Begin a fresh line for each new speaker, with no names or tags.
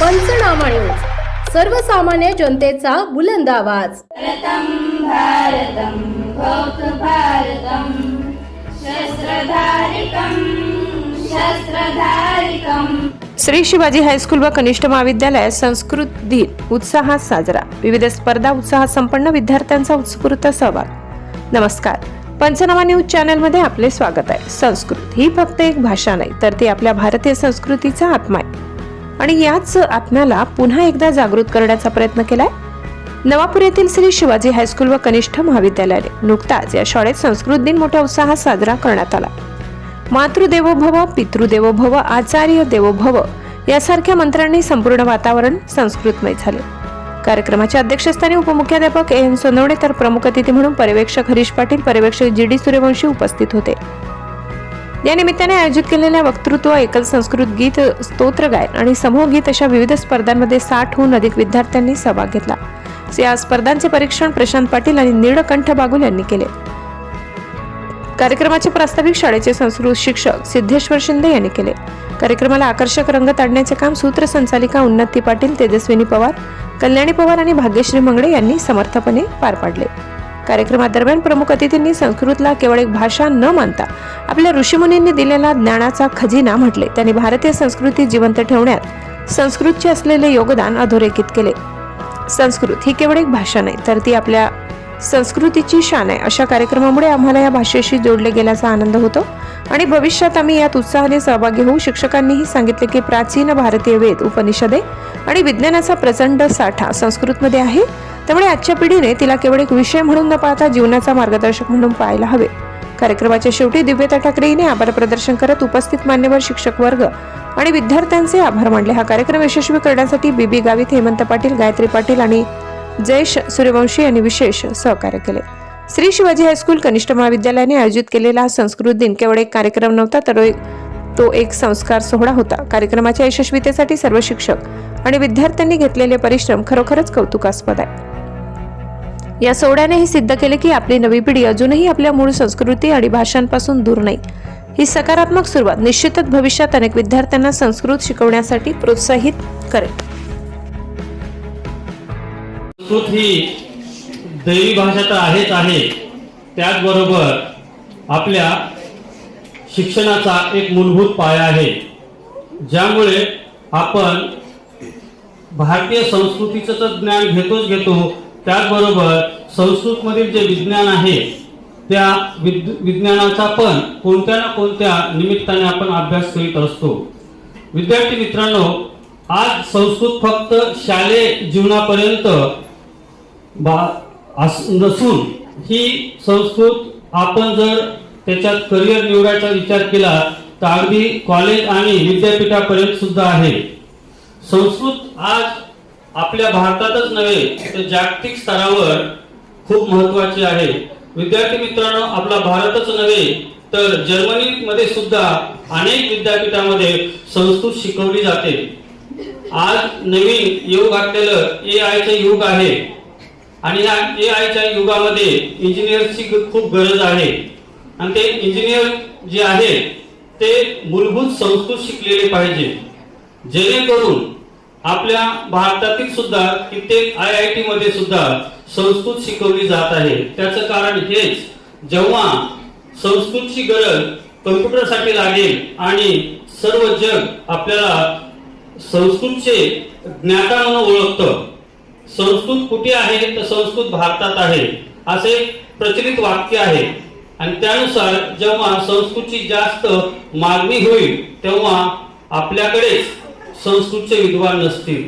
पंचनामा न्यूज सर्वसामान्य जनतेचा बुलंद आवाज.
भारतं भारतं शस्त्रधारिकं शस्त्रधारिकम्
श्री शिवाजी हायस्कूल व कनिष्ठ महाविद्यालयात संस्कृत दिन उत्साहात साजरा. विविध स्पर्धा उत्साहात संपन्न विद्यार्थ्यांचा उत्स्फूर्त सहभाग. नमस्कार. पंचनामा न्यूज चॅनलमध्ये आपले स्वागत आहे. संस्कृत ही फक्त एक भाषा नाही तर ती आपल्या भारतीय संस्कृतीचा आत्मा आहे. आणि याच आत्म्याला पुन्हा एकदा जागृत करण्याचा प्रयत्न केलाय. नवापूर येथील श्री शिवाजी हायस्कूल व कनिष्ठ महाविद्यालयाने नुकताच या शाळेत संस्कृत दिन मोठ्या उत्साहात साजरा करण्यात आला. मातृदेवो भव पितृदेवो भव आचार्य देवो भव यासारख्या मंत्रांनी संपूर्ण वातावरण संस्कृतमय झाले. कार्यक्रमाच्या अध्यक्षस्थानी उपमुख्याध्यापक ए एन सोनवणे तर प्रमुख अतिथी म्हणून पर्यवेक्षक हरीश पाटील पर्यवेक्षक जी डी सूर्यवंशी उपस्थित होते. या निमित्ताने आयोजित केलेल्या वक्तृत्व एकल संस्कृत गीत स्तोत्र गायन आणि समूह गीत अशा विविध स्पर्धांमध्ये साठहून अधिक विद्यार्थ्यांनी सहभाग घेतला. या स्पर्धांचे परीक्षण प्रशांत पाटील आणि नीळकंठ बागुल यांनी केले. कार्यक्रमाचे प्रास्ताविक शाळेचे संस्कृत शिक्षक सिद्धेश्वर शिंदे यांनी केले. कार्यक्रमाला आकर्षक रंग ताडण्याचे काम सूत्रसंचालिका उन्नती पाटील तेजस्विनी पवार कल्याणी पवार आणि भाग्यश्री मंगळे यांनी समर्थपणे पार पाडले. कार्यक्रमादरम्यान प्रमुख अतिथींनी संस्कृतला केवळ एक भाषा न मानता आपल्या ऋषीमुनींनी दिलेला ज्ञानाचा खजिना म्हटले. त्यांनी भारतीय संस्कृती जिवंत ठेवण्यात संस्कृतचे असलेले योगदान अधोरेखित केले. संस्कृत ही केवळ एक भाषा नाही तर ती आपल्या संस्कृतीची शान आहे. अशा कार्यक्रमामुळे आम्हाला या भाषेशी जोडले गेल्याचा आनंद होतो आणि भविष्यात आम्ही यात उत्साहाने सहभागी होऊ. शिक्षकांनीही सांगितले की प्राचीन भारतीय वेद उपनिषदे आणि विज्ञानाचा प्रचंड साठा संस्कृतमध्ये आहे. त्यामुळे आजच्या पिढीने तिला केवळ एक विषय म्हणून न पाहता जीवनाचा मार्गदर्शक म्हणून पाहायला हवे. कार्यक्रमाच्या शेवटी दिव्यता ठाकरे हिने आभार प्रदर्शन करत उपस्थित मान्यवर शिक्षक वर्ग आणि विद्यार्थ्यांचे आभार मानले. हा कार्यक्रम यशस्वी करण्यासाठी बीबी गावित हेमंत पाटील गायत्री पाटील आणि जयेश सूर्यवंशी यांनी विशेष सहकार्य केले. श्री शिवाजी हायस्कूल कनिष्ठ महाविद्यालयाने आयोजित केलेला हा संस्कृत दिन केवळ एक कार्यक्रम नव्हता तर एक तो एक संस्कार सोहळा होता. कार्यक्रमाच्या यशस्वीतेसाठी सर्व शिक्षक आणि विद्यार्थ्यांनी घेतलेले परिश्रम खरोखरच कौतुकास्पद आहे. या सोहळ्याने हे सिद्ध केले की आपली नवी पिढी अजूनही आपल्या मूळ संस्कृती आणि भाषांपासून दूर नाही. ही सकारात्मक सुरुवात निश्चितच भविष्यात अनेक विद्यार्थ्यांना संस्कृत शिकवण्यासाठी प्रोत्साहित करेल.
संस्कृत ही दैवी भाषा तर आहेच आहे. त्याचबरोबर आपल्या शिक्षणाचा एक मूलभूत पाया आहे. ज्यामुळे आपण भारतीय संस्कृतीचं तर ज्ञान घेतोच घेतो. त्याचबरोबर संस्कृतमधील जे विज्ञान आहे त्या विद विज्ञानाचा पण कोणत्या ना कोणत्या निमित्ताने आपण अभ्यास करीत असतो. विद्यार्थी मित्रांनो आज संस्कृत फक्त शालेय जीवनापर्यंत बा अस नसून ही संस्कृत आपण जर त्याच्यात करिअर निवडायचा विचार केला तर अगदी कॉलेज आणि विद्यापीठापर्यंत सुद्धा आहे. संस्कृत आज आपल्या भारतातच नव्हे तर जागतिक स्तरावर खूप महत्वाची आहे. विद्यार्थी मित्रांनो आपला भारतच नव्हे तर जर्मनीमध्ये सुद्धा अनेक विद्यापीठामध्ये संस्कृत शिकवली जाते. आज नवीन युग घातलेलं ए आयचं युग आहे. आणि या ए आयच्या युगामध्ये इंजिनियर्सची खूप गरज आहे. आणि ते इंजिनियर जे आहे ते मूलभूत संस्कृत शिकलेले पाहिजे. जेणेकरून आपल्या भारतातील सुद्धा कित्येक आय आय टी मध्ये सुद्धा संस्कृत शिकवली जात आहे. त्याचं कारण हेच जेव्हा संस्कृतची गरज कम्प्युटरसाठी लागेल आणि सर्व जग आपल्याला संस्कृतचे ज्ञाता म्हणून ओळखतं संस्कृत कुठे आहे तर संस्कृत भारतात आहे असे प्रचलित वाक्य आहे. आणि त्यानुसार जेव्हा संस्कृतची जास्त मागणी होईल तेव्हा आपल्याकडेच संस्कृतचे विद्वान नसतील.